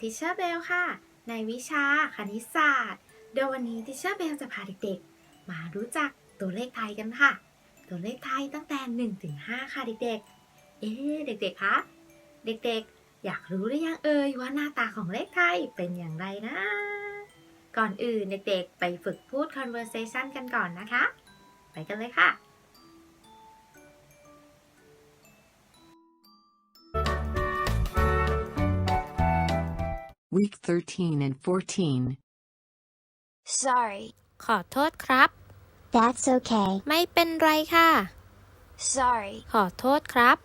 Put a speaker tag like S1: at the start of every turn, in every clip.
S1: ทิเชอร์เบลค่ะ ในวิชาคณิตศาสตร์ โดยวันนี้ทิเชอร์เบลจะพาเด็กๆ มารู้จักตัวเลขไทยกันค่ะ ตัวเลขไทยตั้งแต่1ถึง5ค่ะเด็กๆ เอ๊ะเด็กๆ คะ เด็กๆ อยากรู้หรือยังเอ่ยว่าหน้าตาของเลขไทยเป็นอย่างไรนะ ก่อนอื่นเด็กๆ ไปฝึกพูด conversation กันก่อนนะคะ ไปกันเลยค่ะ
S2: Week 13 and 14.
S3: Sorry.
S4: ขอโทษครับ
S3: That's okay.
S4: ไม่เป็นไรค่ะ
S3: Sorry.
S4: ขอโทษครับ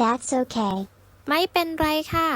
S3: That's okay.
S4: ไม่เป็นไรค่ะ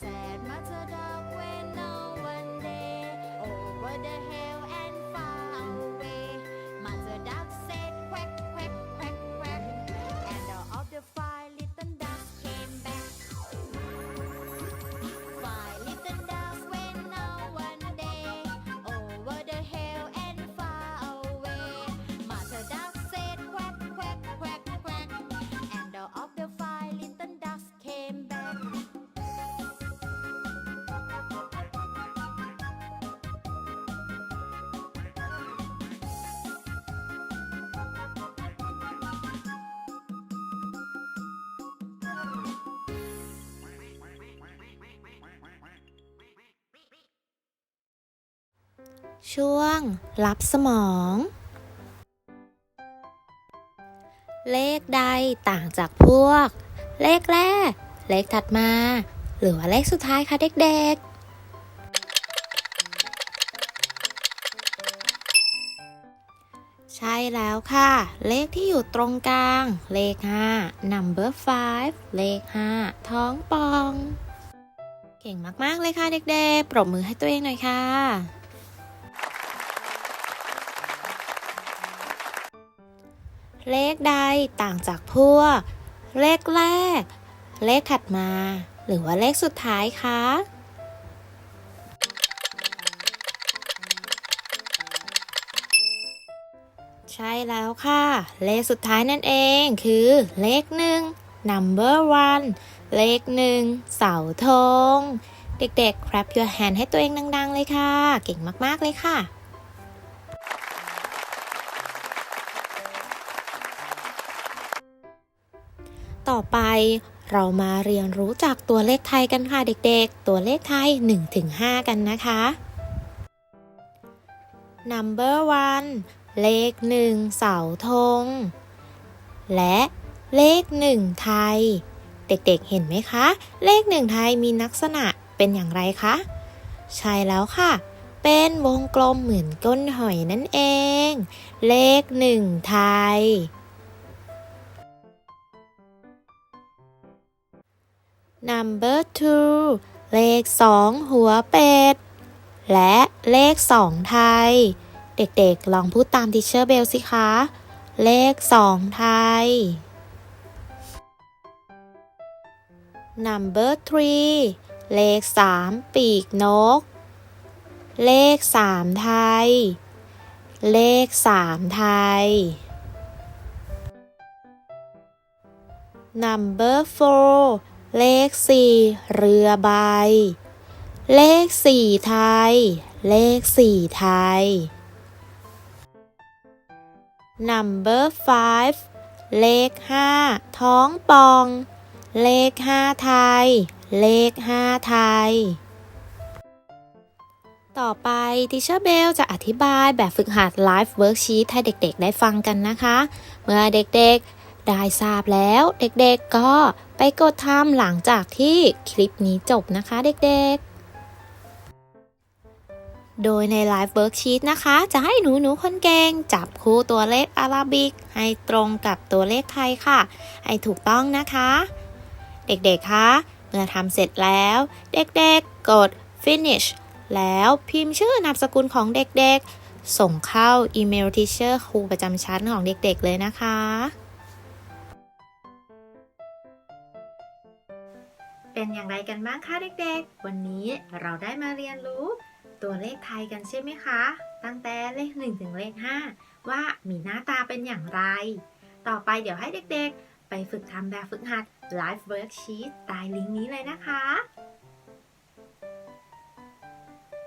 S5: Sad mother dog went on one day over the head.
S4: ช่วง รับสมอง เลขใดต่างจากพวก เลขแรก เลขถัดมา หรือว่าเลขสุดท้ายคะเด็กๆ ใช่แล้วค่ะ เลขที่อยู่ตรงกลาง เลข 5 number 5 เลข 5 ท้องปอง เก่งมาก ๆ เลยค่ะเด็ก ๆ ปรบมือให้ตัวเองหน่อยค่ะ เลขใดต่างจากพวก เลขแรก เลขถัดมา หรือว่าเลขสุดท้ายคะใช่แล้วค่ะ เลขสุดท้ายนั่นเองคือเลขหนึ่ง number one เลขหนึ่งเสาธง เด็กๆ clap your hand ให้ตัวเองดัง ๆ เลยค่ะ เก่งมาก ๆ เลยค่ะ ต่อไป เรามาเรียนรู้จากตัวเลขไทยกันค่ะเด็กๆ ตัวเลขไทย 1-5 กันนะคะ number one เลขหนึ่งเสาธง และเลขหนึ่งไทย เด็กๆเห็นไหมคะ เลขหนึ่งไทยมีลักษณะเป็นอย่างไรคะ ใช่แล้วค่ะ เป็นวงกลมเหมือนก้นหอยนั่นเอง เลขหนึ่งไทย number two เลขสองหัวเป็ด และเลขสองไทย เด็กๆ ลองพูดตามทิเชอร์เบลสิคะ เลขสองไทย number three เลขสามปีกนก เลขสามไทย เลขสามไทย number four เลขสี่เรือใบ เลขสี่ไทย เลขสี่ไทย number five เลขห้าท้องปอง เลขห้าไทย เลขห้าไทย ต่อไปทิเชอร์เบลจะอธิบายแบบฝึกหัด Live Worksheet ให้เด็กๆได้ฟังกันนะคะ เมื่อเด็กๆ ได้ทราบแล้วเด็กๆก็ไปกดทำหลังจากที่คลิปนี้จบนะคะเด็กๆ โดยใน Live Worksheet นะคะ จะให้หนูหนูๆคนเก่งจับคู่ตัวเลขอาราบิก ให้ตรงกับตัวเลขไทยค่ะ ให้ถูกต้องนะคะ เด็กๆ คะเมื่อทำเสร็จแล้ว เด็กๆ กด finish แล้วพิมพ์ชื่อนามสกุลของเด็กๆ ส่งเข้าอีเมลทีเชอร์ครูประจำชั้นของเด็กๆ เลยนะคะ
S1: เป็นอย่างไรกันบ้างคะเด็กๆ วันนี้เราได้มาเรียนรู้ ตัวเลขไทยกันใช่ไหมคะ ตั้งแต่เลข 1 ถึงเลข 5 ว่ามีหน้าตาเป็นอย่างไร ต่อไปเดี๋ยวให้เด็กๆ ไปฝึกทำแบบฝึกหัด Live Worksheet ใต้ลิงก์นี้เลยนะคะ